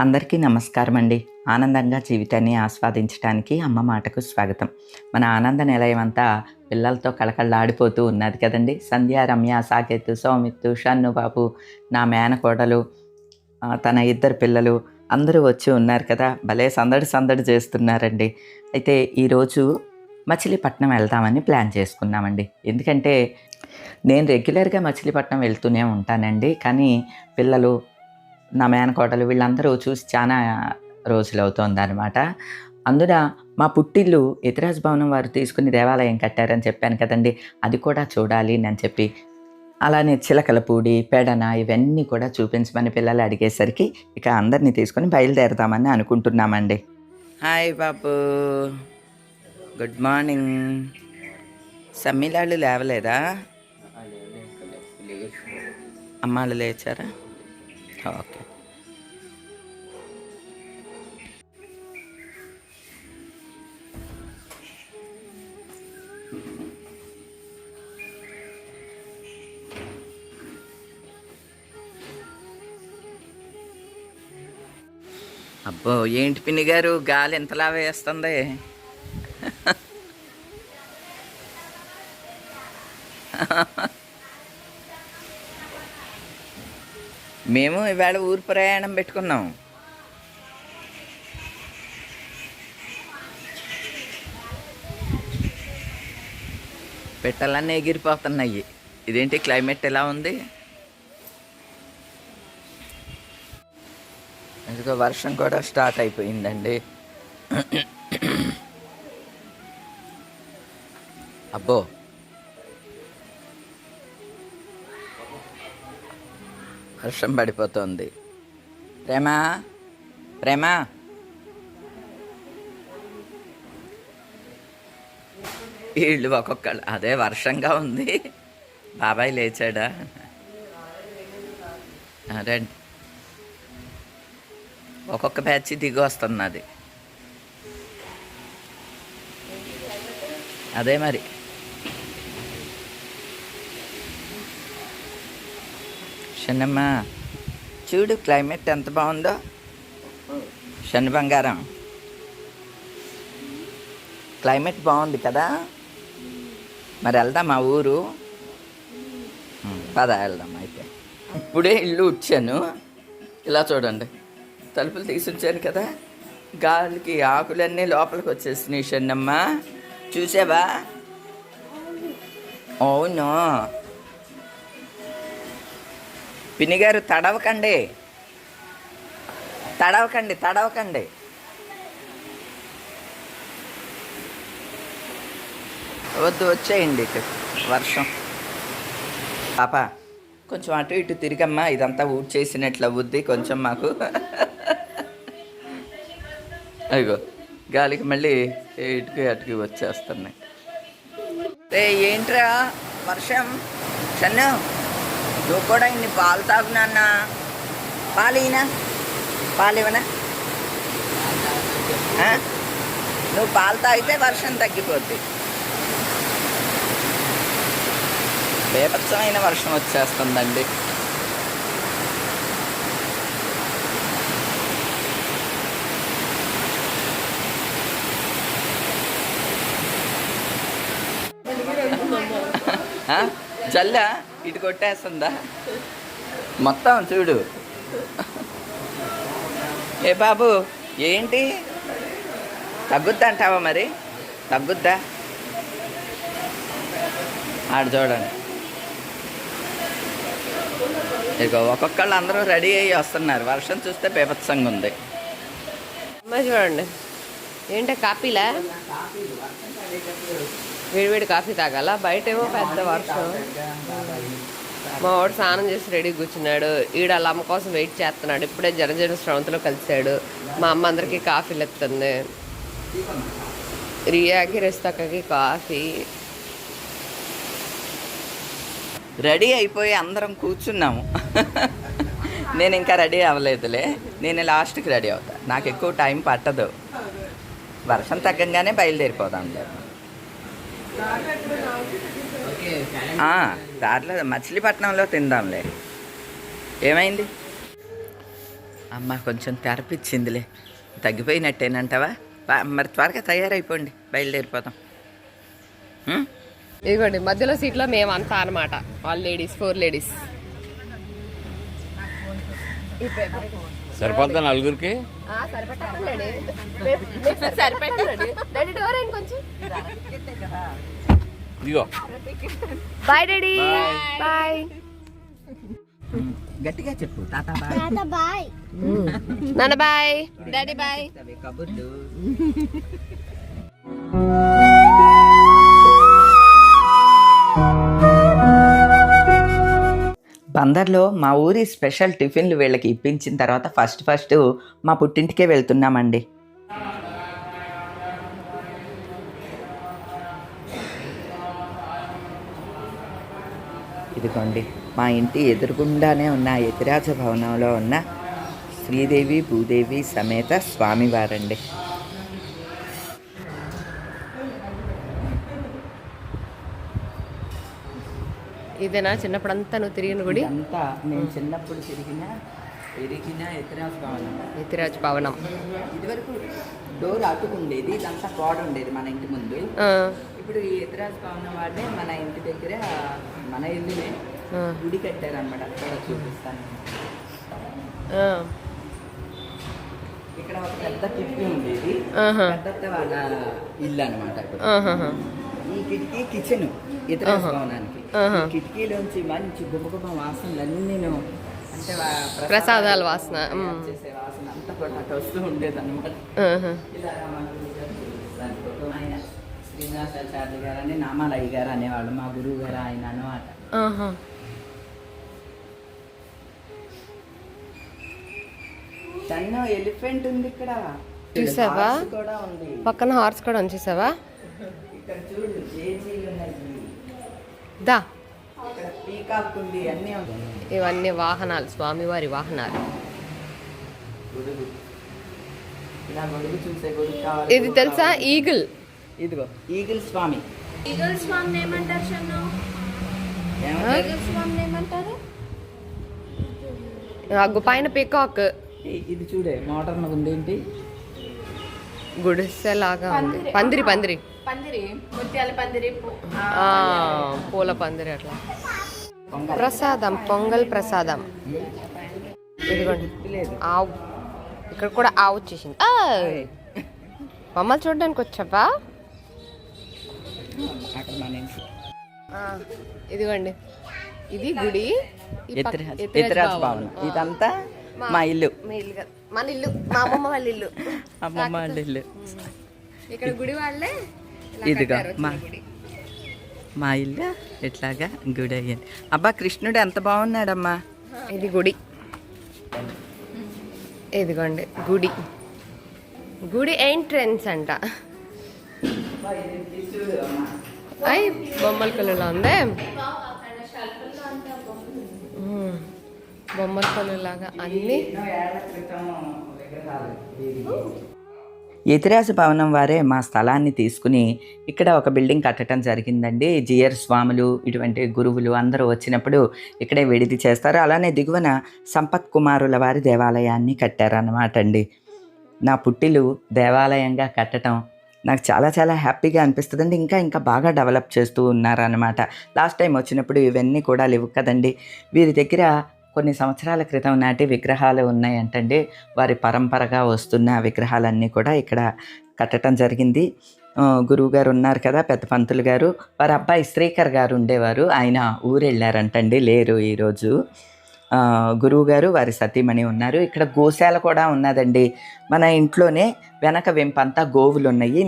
అందరికీ నమస్కారం అండి ఆనందంగా జీవితాన్ని ఆస్వాదించడానికి అమ్మ మాటకు స్వాగతం. మన ఆనంద నిలయం అంతా పిల్లలతో కళకళలాడిపోతూ ఉన్నది కదండి. సంధ్య రమ్య సాకేత్ సౌమిత్తు షన్ను బాబు నా మేనకోడలు తన ఇద్దరు పిల్లలు అందరూ వచ్చి ఉన్నారు కదా. భలే సందడి సందడి చేస్తున్నారండి. అయితే ఈరోజు మచిలీపట్నం వెళ్దామని ప్లాన్ చేసుకున్నామండి. ఎందుకంటే నేను రెగ్యులర్గా మచిలీపట్నం వెళ్తూనే ఉంటానండి. కానీ పిల్లలు నా మేనకోటలు వీళ్ళందరూ చూసి చాలా రోజులు అవుతోంది అనమాట అందున మా పుట్టిల్లు ఇతిరాజ్ భవనం వారు తీసుకుని దేవాలయం కట్టారని చెప్పాను కదండి. అది కూడా చూడాలి అని చెప్పి. అలానే చిలకలపూడి పెడన ఇవన్నీ కూడా చూపించమని పిల్లలు అడిగేసరికి ఇక అందరినీ తీసుకొని బయలుదేరదామని అనుకుంటున్నామండి. హాయ్ బాబు. Good morning. సమ్మిలాళ్ళు లేవలేదా? అమ్మాళ్ళు లేచారా? Ah, ఓకే అబ్బో ఏంటి పిన్ని గారు? గాలి ఎంతలా వేస్తుంది. మేము ఇవాళ ఊరు ప్రయాణం పెట్టుకున్నాం. పెట్టాలన్నీ ఎగిరిపోతున్నాయి. ఇదేంటి క్లైమేట్ ఎలా ఉంది? ఇదిగో వర్షం కూడా స్టార్ట్ అయిపోయిందండి. అబ్బో వర్షం పడిపోతుంది. ప్రేమ? ప్రేమ? వీళ్ళు ఒక్కొక్కళ్ళు అదే వర్షంగా ఉంది. బాబాయ్ లేచాడా? రండి. ఒక్కొక్క బ్యాచ్ దిగి వస్తున్నది. అదే మరి. షన్నమ్మ చూడు క్లైమేట్ ఎంత బాగుందో. శని బంగారం. క్లైమేట్ బాగుంది కదా. మరి వెళ్దాం మా ఊరు? పద వెళ్దాం అయితే. ఇప్పుడే ఇల్లు ఉచ్చాను. ఇలా చూడండి. తలుపులు తీసి ఉంచాను కదా. గాలికి ఆకులన్నీ లోపలికి వచ్చేసినాయి షన్నమ్మ చూసావా? అవును. పినిగారు తడవకండి. తడవకండి తడవకండి. వద్దు వచ్చేయండి ఇక వర్షం. పాప కొంచెం అటు ఇటు తిరిగమ్మా. ఇదంతా ఊడ్ చేసినట్లు అవుద్ది కొంచెం మాకు. అయ్యో గాలికి మళ్ళీ ఇటుకి అటుకి వచ్చేస్తున్నాయి. ఏంట్రా? వర్షం? చన్ను నువ్వు కూడా ఇన్ని పాలు తాగు నాన్న. పాలు ఈనా పాలు ఇవ్వనా? ఆ? నువ్వు పాలు తాగితే వర్షం తగ్గిపోద్ది. బేపత్సమైన వర్షం వచ్చేస్తుందండి. ఆ? ఇటు కొట్టేస్తుందా? మొత్తం చూడు. ఏ బాబు ఏంటి? తగ్గుద్దా అంటావా మరి? తగ్గుద్దా? ఆడు చూడండి. ఇక ఒక్కొక్కళ్ళు అందరూ రెడీ అయ్యి వస్తున్నారు. వర్షం చూస్తే బీభత్సంగా ఉంది. అమ్మ చూడండి. ఏంటో కాఫీలా? వేడివేడి కాఫీ తాగాల? బయట ఏమో పెద్ద వర్షం. మా వాడు స్నానం చేసి రెడీ కూర్చున్నాడు. ఈడ వాళ్ళ అమ్మ కోసం వెయిట్ చేస్తున్నాడు. ఇప్పుడే జనజన శ్రవంతిలో కలిశాడు. మా అమ్మ అందరికీ కాఫీలు ఎత్తుంది రియాకి రెస్తక్కకి కాఫీ. రెడీ అయిపోయి అందరం కూర్చున్నాము. నేను ఇంకా రెడీ అవ్వలేదులే. నేను లాస్ట్కి రెడీ అవుతా. నాకు ఎక్కువ టైం పట్టదు. వర్షం తగ్గంగానే బయలుదేరిపోదాం ఆ, దాంట్లో మచిలీపట్నంలో తిందాంలే. ఏమైంది? అమ్మ కొంచెం తెరపిచ్చిందిలే. తగ్గిపోయినట్టేనంటావా? మరి త్వరగా తయారైపోండి. బయలుదేరిపోతాం ఇదిగోండి మధ్యలో సీట్లో మేము అంతా అనమాట ఆల్ లేడీస్ ఫోర్ లేడీస్ సరిపోద్దా నలుగురికి? ఇదిగో. Bye daddy. బాయ్ గట్టిగా చెప్పు. తాత బాయ్ నాన్న బాయ్ డాడీ బాయ్ కబుర్లు. బందర్లో మా ఊరి స్పెషల్ టిఫిన్లు వీళ్ళకి ఇప్పించిన తర్వాత ఫస్ట్ ఫస్ట్ మా పుట్టింటికే వెళ్తున్నామండి. ఇదిగోండి మా ఇంటి ఎదురుగుండానే ఉన్న యతిరాజ భవనంలో ఉన్న శ్రీదేవి భూదేవి సమేత స్వామివారండి. ఇదేనా? చిన్నప్పుడంతా నువ్వు తిరిగిన గుడి? ఇదంతా నేను చిన్నప్పుడు తిరిగిన తిరిగిన యతిరాజ భవనం. ఎత్తిరాజు పవనం ఇదివరకు డోర్ అతుకుండేది ఇదంతా గోడ ఉండేది మన ఇంటి ముందు. ఇప్పుడు ఈ యతిరాజ భవనం వాళ్ళే మన ఇంటి దగ్గర మన ఇల్లునే గుడి కట్టారనమాట అక్కడ చూపిస్తాను. ఇక్కడ ఒక పెద్ద కిటికీ ఉండేది. పెద్ద వాళ్ళ ఇల్లు అనమాట. ఈ కిటికీ కిచెన్. ఆహా. భవనానికి కిటికీలోంచి మంచి గుబగుబ వాసనలన్నీ అంటే వా- ప్రసాదాల వాసన. చేసే వాసన అంతా కూడా అటు వస్తూ ఉండేది అనమాట. ఇలా శ్రీనివాసాచార్య గారు అని నామాలయ్య గారు అనేవాళ్ళు మా గురువు గారు ఆయన అనమాట. తను ఎలిఫెంట్ ఉంది ఇక్కడ చూసావా? పక్కన హార్స్ కూడా ఉంచేసావా ఇక్కడ చూడు ఉన్నాయి దా. ఇక్కడ పీకాక్ ఉంది అన్నీ ఉన్నాయి ఇవన్నీ వాహనాలు స్వామివారి వాహనాలు. ఇది తెలుసా? ఈగిల్. ఇదిగో ఈగిల్ స్వామి. ఈగల్ స్వామిని ఏమంటారు షన్ను ఏమంటారు? ఈగల్ స్వామిని ఏమంటారు? అగ్గు పైన పికాక్. ఇది చూడే మోడర్న్ ఉంది ఏంటి? గుడిసెలాగా ఉంది. పందిరి పందిరి. పందిరి ముత్యాల పందిరి పు- ఆ, పూల పందిరి అట్లా. పొంగల్. ప్రసాదం పొంగల్ ప్రసాదం. ఇదిగోండి. ఆవు. ఇక్కడ కూడా ఆవు వచ్చేసింది. ఆ! మమ్మల్ని చూడడానికి వచ్చావా? ఇదిగోండి. ఇది గుడి. ఇదంతా మా ఇల్లు. మీ ఇల్లు కాదు. మన ఇల్లు. మా అమ్మమ్మ వాళ్ళ ఇల్లు. అమ్మమ్మ వాళ్ళ ఇల్లు. ఇక్కడ గుడి వాళ్ళే ఇదిగో మా. మా ఇల్లు ఇట్లాగా గుడి అయ్యింది. అబ్బా కృష్ణుడు ఎంత బాగున్నాడమ్మా. ఇది గుడి. ఇదిగోండి గుడి. గుడి ఎంట్రన్స్ అంట. అయ్ బొమ్మల కళ్ళలో ఉందే? బొమ్మల కళ్ళలాగా అన్ని. యతిరాజ భవనం వారే మా స్థలాన్ని తీసుకుని ఇక్కడ ఒక బిల్డింగ్ కట్టడం జరిగిందండి. జియర్ స్వాములు ఇటువంటి గురువులు అందరూ వచ్చినప్పుడు ఇక్కడే విడిది చేస్తారు. అలానే దిగువన సంపత్ కుమారుల వారి దేవాలయాన్ని కట్టారన్నమాట అండి. నా పుట్టిలు దేవాలయంగా కట్టడం నాకు చాలా చాలా హ్యాపీగా అనిపిస్తుందండి. ఇంకా ఇంకా బాగా డెవలప్ చేస్తూ ఉన్నారన్నమాట. లాస్ట్ టైం వచ్చినప్పుడు ఇవన్నీ కూడా లేవు కదండి. వీరి దగ్గర కొన్ని సంవత్సరాల క్రితం నాటి విగ్రహాలు ఉన్నాయంటండి. వారి పరంపరగా వస్తున్న విగ్రహాలన్నీ కూడా ఇక్కడ కట్టడం జరిగింది. గురువు గారు ఉన్నారు కదా పెద్ద పంతులు గారు. వారి అబ్బాయి శ్రీకర్ గారు ఉండేవారు. ఆయన ఊరెళ్ళారంటండి లేరు ఈరోజు గురువు గారు వారి సతీమణి ఉన్నారు. ఇక్కడ గోశాల కూడా ఉన్నదండి. మన ఇంట్లోనే వెనక వెంపంతా గోవులు ఉన్నాయి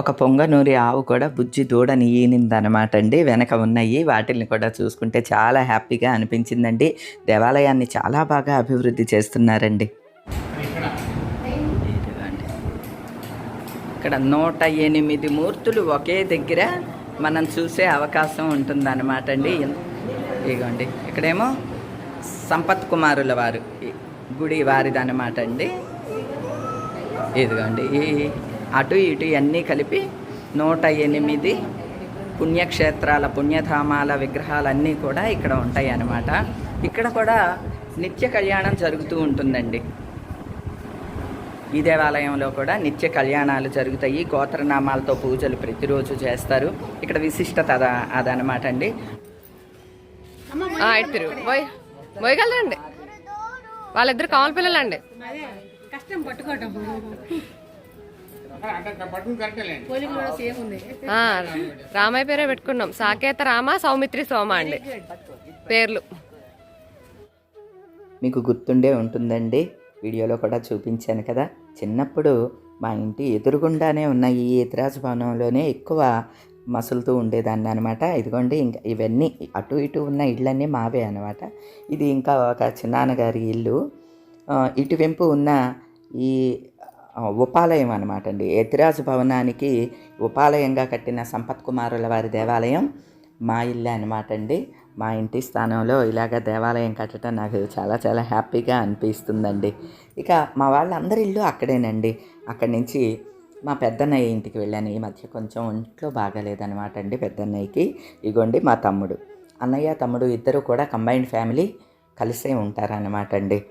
ఒక పొంగనూరి ఆవు కూడా బుజ్జి దూడని ఈనిందనమాట అండి. వెనక ఉన్నాయి వాటిని కూడా చూసుకుంటే చాలా హ్యాపీగా అనిపించిందండి. దేవాలయాన్ని చాలా బాగా అభివృద్ధి చేస్తున్నారండి. ఇక్కడ నూట ఎనిమిది మూర్తులు ఒకే దగ్గర మనం చూసే అవకాశం ఉంటుందన్నమాట అండి. ఇదిగోండి ఇక్కడేమో సంపత్ కుమారుల వారు గుడి వారిదన్నమాట అండి. ఇదిగోండి ఈ అటు ఇటు అన్నీ కలిపి నూట ఎనిమిది పుణ్యక్షేత్రాల పుణ్యధామాల విగ్రహాలన్నీ కూడా ఇక్కడ ఉంటాయి అన్నమాట. ఇక్కడ కూడా నిత్య కళ్యాణం జరుగుతూ ఉంటుందండి. ఈ దేవాలయంలో కూడా నిత్య కళ్యాణాలు జరుగుతాయి. గోత్రనామాలతో పూజలు ప్రతిరోజు చేస్తారు. ఇక్కడ విశిష్టత అద అదనమాట అండి. పోయగలరండి వాళ్ళిద్దరు కావాలి పిల్లలండి. కష్టం పట్టుకోవటం. రామయ్య పేరే పెట్టుకున్నాం. సాకేత రామ సౌమిత్రి సోమ అండి. పేర్లు. మీకు గుర్తుండే ఉంటుందండి వీడియోలో కూడా చూపించాను కదా. చిన్నప్పుడు మా ఇంటి ఎదురుగుండానే ఉన్న ఈ ఇతిరాజ భవనంలోనే ఎక్కువ మసులుతూ ఉండేదాన్ని అనమాట ఇదిగోండి ఇంకా ఇవన్నీ అటు ఇటు ఉన్న ఇళ్ళన్నీ మావే అనమాట ఇది ఇంకా ఒక చిన్నాన్నగారి ఇల్లు. ఇటువైపు ఉన్న ఈ ఉపాలయం అనమాట అండి ఎతిరాజు భవనానికి ఉపాలయంగా కట్టిన సంపత్ కుమారుల వారి దేవాలయం మా ఇల్లు అనమాట అండి మా ఇంటి స్థానంలో ఇలాగ దేవాలయం కట్టడం నాకు చాలా చాలా హ్యాపీగా అనిపిస్తుందండి. ఇక మా వాళ్ళందరి ఇల్లు అక్కడేనండి. అక్కడి నుంచి మా పెద్దన్నయ్య ఇంటికి వెళ్ళాను. ఈ మధ్య కొంచెం ఒంట్లో బాగాలేదనమాట అండి పెద్దన్నయ్యకి. ఇగోండి మా తమ్ముడు. అన్నయ్య తమ్ముడు ఇద్దరు కూడా కంబైన్డ్ ఫ్యామిలీ కలిసే ఉంటారనమాట అండి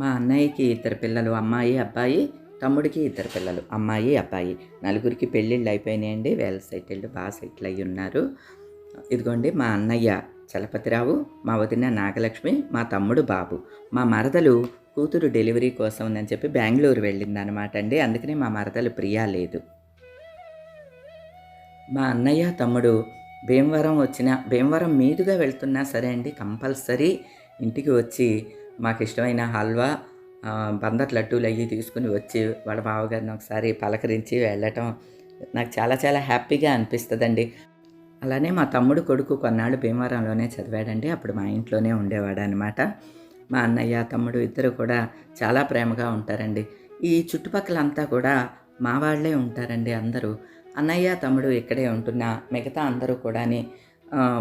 మా అన్నయ్యకి ఇద్దరు పిల్లలు అమ్మాయి అబ్బాయి తమ్ముడికి ఇద్దరు పిల్లలు అమ్మాయి అబ్బాయి. నలుగురికి పెళ్ళిళ్ళు అయిపోయినాయండి. వేల సెటిల్డ్ బాగా సెటిల్ అయ్యి ఉన్నారు. ఇదిగోండి మా అన్నయ్య చలపతిరావు మా వదిన నాగలక్ష్మి మా తమ్ముడు బాబు. మా మరదలు కూతురు డెలివరీ కోసం ఉందని చెప్పి బెంగళూరు వెళ్ళిందనమాట అండి. అందుకని మా మరదలు ప్రియా లేదు. మా అన్నయ్య తమ్ముడు భీమవరం వచ్చిన భీమవరం మీదుగా వెళ్తున్నా సరే అండి కంపల్సరీ ఇంటికి వచ్చి మాకు ఇష్టమైన హల్వా బందర్ లడ్డూలు అవి తీసుకుని వచ్చి వాళ్ళ బావగారిని ఒకసారి పలకరించి వెళ్ళటం నాకు చాలా చాలా హ్యాపీగా అనిపిస్తుందండి. అలానే మా తమ్ముడు కొడుకు కొన్నాళ్ళు భీమవరంలోనే చదివాడండి. అప్పుడు మా ఇంట్లోనే ఉండేవాడు అనమాట మా అన్నయ్య తమ్ముడు ఇద్దరు కూడా చాలా ప్రేమగా ఉంటారండి. ఈ చుట్టుపక్కలంతా కూడా మా వాళ్ళే ఉంటారండి అందరూ. అన్నయ్య తమ్ముడు ఇక్కడే ఉంటున్నా మిగతా అందరూ కూడాని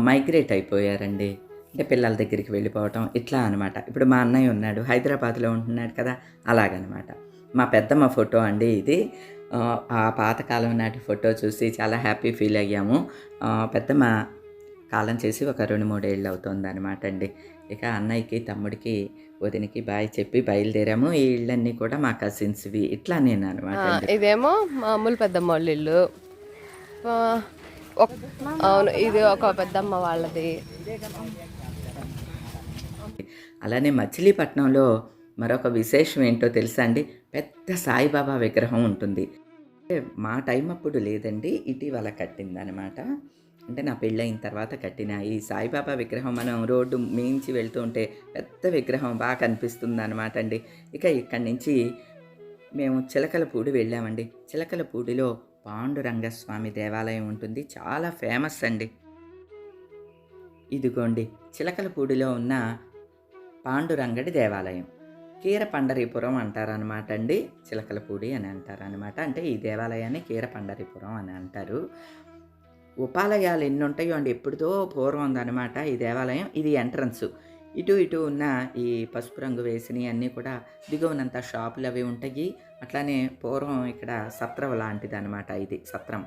మైగ్రేట్ అయిపోయారండి. అంటే పిల్లల దగ్గరికి వెళ్ళిపోవటం ఇట్లా అనమాట ఇప్పుడు మా అన్నయ్య ఉన్నాడు హైదరాబాద్లో ఉంటున్నాడు కదా అలాగనమాట. మా పెద్దమ్మ ఫోటో అండి ఇది. ఆ, పాతకాలం నాటి ఫోటో చూసి చాలా హ్యాపీ ఫీల్ అయ్యాము. పెద్దమ్మ కాలం చేసి ఒక రెండు మూడేళ్ళు అవుతుంది అనమాట అండి. ఇక అన్నయ్యకి తమ్ముడికి వదినికి బాయ్ చెప్పి బయలుదేరాము. ఈ ఇళ్ళన్నీ కూడా మా కజిన్స్వి ఇట్లా నేను అనమాట ఇదేమో మామూలు పెద్దమ్మ వాళ్ళ ఇల్లు. అవును ఇది ఒక పెద్దమ్మ వాళ్ళది. అలానే మచిలీపట్నంలో మరొక విశేషం ఏంటో తెలుసా అండి? పెద్ద సాయిబాబా విగ్రహం ఉంటుంది. మా టైం అప్పుడు లేదండి ఇటీవల కట్టిందనమాట అంటే నా పెళ్ళయిన తర్వాత కట్టిన ఈ సాయిబాబా విగ్రహం మనం రోడ్డు మించి వెళ్తూ ఉంటే పెద్ద విగ్రహం బాగా కనిపిస్తుంది అనమాట అండి. ఇక ఇక్కడి నుంచి మేము చిలకలపూడి వెళ్ళామండి. చిలకలపూడిలో పాండురంగస్వామి దేవాలయం ఉంటుంది. చాలా ఫేమస్ అండి. ఇదిగోండి చిలకలపూడిలో ఉన్న పాండురంగడి దేవాలయం. కీర పండరీపురం అంటారనమాట అండి. చిలకలపూడి అని అంటారనమాట అంటే ఈ దేవాలయాన్ని కీర పండరీపురం అని అంటారు. ఉపాలయాలు ఎన్ని ఉంటాయో అండి ఎప్పుడుదో పూర్వం ఉందనమాట ఈ దేవాలయం. ఇది ఎంట్రన్స్. ఇటు ఇటు ఉన్న ఈ పసుపు రంగు వేసినవి అన్నీ కూడా దిగువనంత షాపులు అవి ఉంటాయి. అట్లానే పూర్వం ఇక్కడ సత్రం లాంటిది అనమాట ఇది సత్రం.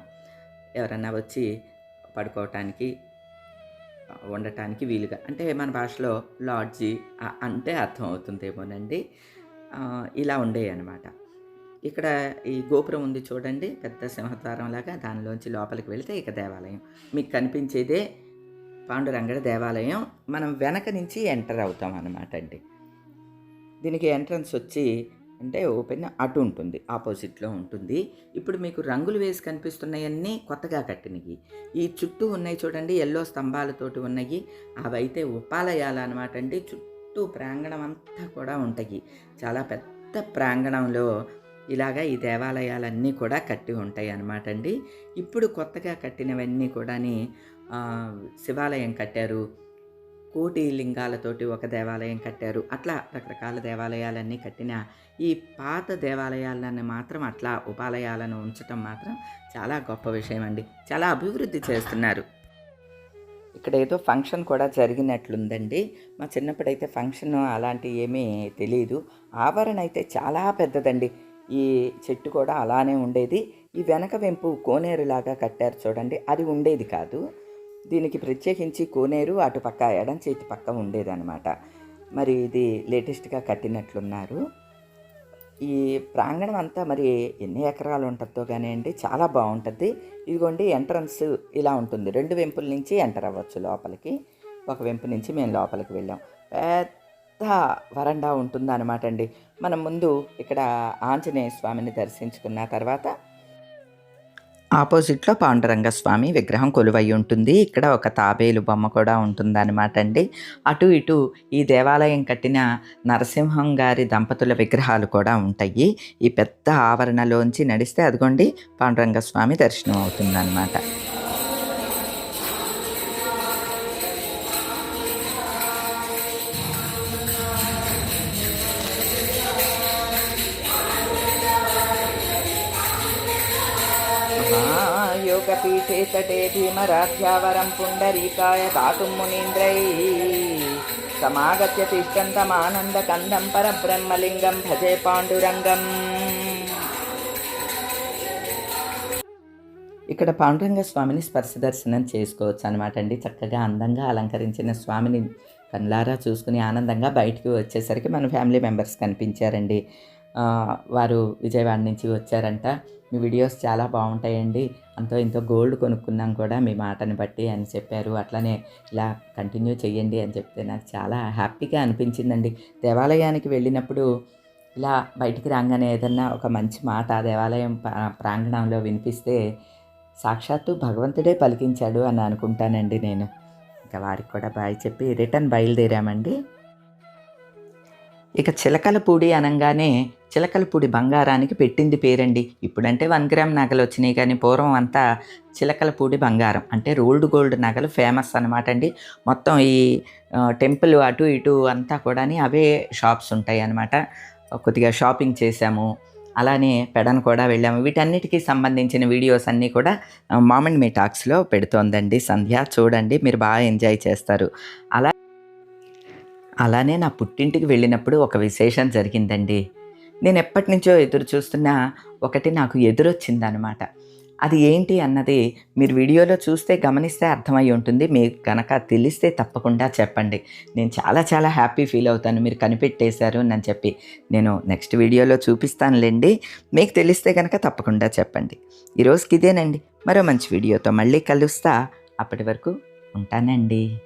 ఎవరన్నా వచ్చి పడుకోవటానికి ఉండటానికి వీలుగా. అంటే మన భాషలో లాడ్జి అంటే అర్థం అవుతుందేమోనండి. ఇలా ఉండేవి అనమాట ఇక్కడ ఈ గోపురం ఉంది చూడండి పెద్ద సింహద్వారం లాగా. దానిలోంచి లోపలికి వెళితే ఇక దేవాలయం. మీకు కనిపించేదే పాండురంగడ దేవాలయం. మనం వెనక నుంచి ఎంటర్ అవుతాం అనమాట అండి. దీనికి ఎంట్రన్స్ వచ్చి అంటే ఓపెన్ అటు ఉంటుంది ఆపోజిట్లో ఉంటుంది. ఇప్పుడు మీకు రంగులు వేసి కనిపిస్తున్నాయన్నీ కొత్తగా కట్టినవి. ఈ చుట్టూ ఉన్నాయి చూడండి ఎల్లో స్తంభాలతోటి ఉన్నాయి అవైతే ఉపాలయాలు అనమాట అండి. చుట్టూ ప్రాంగణం అంతా కూడా ఉంటాయి. చాలా పెద్ద ప్రాంగణంలో ఇలాగా ఈ దేవాలయాలన్నీ కూడా కట్టి ఉంటాయి అన్నమాట అండి. ఇప్పుడు కొత్తగా కట్టినవన్నీ కూడాని శివాలయం కట్టారు. కోటి లింగాలతోటి ఒక దేవాలయం కట్టారు. అట్లా రకరకాల దేవాలయాలన్నీ కట్టిన ఈ పాత దేవాలయాలను మాత్రం అట్లా ఉపాలయాలను ఉంచటం మాత్రం చాలా గొప్ప విషయం అండి చాలా అభివృద్ధి చేస్తున్నారు. ఇక్కడ ఏదో ఫంక్షన్ కూడా జరిగినట్లుందండి. మా చిన్నప్పుడైతే ఫంక్షన్ అలాంటి ఏమీ తెలియదు ఆవరణ అయితే చాలా పెద్దదండి. ఈ చెట్టు కూడా అలానే ఉండేది. ఈ వెనక వెంపు కోనేరులాగా కట్టారు చూడండి. అది ఉండేది కాదు. దీనికి ప్రత్యేకించి కోనేరు అటుపక్క ఎడం చేతి పక్క ఉండేదన్నమాట. మరి ఇది లేటెస్ట్గా కట్టినట్లున్నారు. ఈ ప్రాంగణం అంతా మరి ఎన్ని ఎకరాలు ఉంటుందో కానీ అండి చాలా బాగుంటుంది. ఇదిగోండి ఎంట్రన్స్ ఇలా ఉంటుంది. రెండు వెంపుల నుంచి ఎంటర్ అవ్వచ్చు లోపలికి. ఒక వెంపు నుంచి మేము లోపలికి వెళ్ళాం. పెద్ద వరండా ఉంటుందన్నమాట అండి. మనం ముందు ఇక్కడ ఆంజనేయ స్వామిని దర్శించుకున్న తర్వాత ఆపోజిట్లో పాండురంగ స్వామి విగ్రహం కొలువై ఉంటుంది. ఇక్కడ ఒక తాబేలు బొమ్మ కూడా ఉంటుందన్నమాట అండి. అటు ఇటు ఈ దేవాలయం కట్టిన నరసింహం గారి దంపతుల విగ్రహాలు కూడా ఉంటాయి. ఈ పెద్ద ఆవరణలోంచి నడిస్తే అదిగోండి పాండురంగ స్వామి దర్శనం అవుతుందన్నమాట. పీఠే తటే భీమరాధ్యావరం పుండరీకాయ కాకుం మునీంద్రై సమాగత్య తిష్టంతమానందకందం పరబ్రహ్మలింగం భజే పాండురంగం. ఇక్కడ పాండురంగ స్వామిని స్పర్శ దర్శనం చేసుకోవచ్చు అనమాట అండి. చక్కగా అందంగా అలంకరించిన స్వామిని కళ్ళారా చూసుకుని ఆనందంగా బయటికి వచ్చేసరికి మన ఫ్యామిలీ మెంబర్స్ కనిపించారండి. వారు విజయవాడ నుంచి వచ్చారంట. మీ వీడియోస్ చాలా బాగుంటాయండి. అంతో ఇంతో గోల్డ్ కొనుక్కున్నాం కూడా మీ మాటని బట్టి అని చెప్పారు. అట్లనే ఇలా కంటిన్యూ చేయండి అని చెప్తే నాకు చాలా హ్యాపీగా అనిపించిందండి. దేవాలయానికి వెళ్ళినప్పుడు ఇలా బయటికి రాగానే ఏదన్నా ఒక మంచి మాట దేవాలయం ప్రాంగణంలో వినిపిస్తే సాక్షాత్తు భగవంతుడే పలికించాడు అని అనుకుంటానండి నేను. ఇంకా వారికి కూడా బాయ్ చెప్పి రిటర్న్ బయలుదేరామండి. ఇక చిలకలపూడి అనగానే చిలకలపూడి బంగారానికి పెట్టింది పేరండి. ఇప్పుడంటే వన్ గ్రామ్ నగలు వచ్చినాయి కానీ పూర్వం అంతా చిలకలపూడి బంగారం. అంటే రోల్డ్ గోల్డ్ నగలు ఫేమస్ అనమాట అండి. మొత్తం ఈ టెంపుల్ అటు ఇటు అంతా కూడా అవే షాప్స్ ఉంటాయి అనమాట కొద్దిగా షాపింగ్ చేశాము. అలానే పెడన్ కూడా వెళ్ళాము. వీటన్నిటికీ సంబంధించిన వీడియోస్ అన్నీ కూడా మామండ్ మీ టాక్స్లో పెడుతోందండి సంధ్య. చూడండి మీరు బాగా ఎంజాయ్ చేస్తారు. అలా అలానే నా పుట్టింటికి వెళ్ళినప్పుడు ఒక విశేషం జరిగిందండి. నేను ఎప్పటి నుంచో ఎదురు చూస్తున్న ఒకటి నాకు ఎదురొచ్చిందనమాట అది ఏంటి అన్నది మీరు వీడియోలో చూస్తే గమనిస్తే అర్థమై ఉంటుంది. మీకు కనుక తెలిస్తే తప్పకుండా చెప్పండి. నేను చాలా చాలా హ్యాపీ ఫీల్ అవుతాను. మీరు కనిపెట్టేశారు అని చెప్పి నేను నెక్స్ట్ వీడియోలో చూపిస్తానులేండి. మీకు తెలిస్తే కనుక తప్పకుండా చెప్పండి. ఈరోజుకి ఇదేనండి. మరో మంచి వీడియోతో మళ్ళీ కలుస్తా. అప్పటి వరకు ఉంటానండి.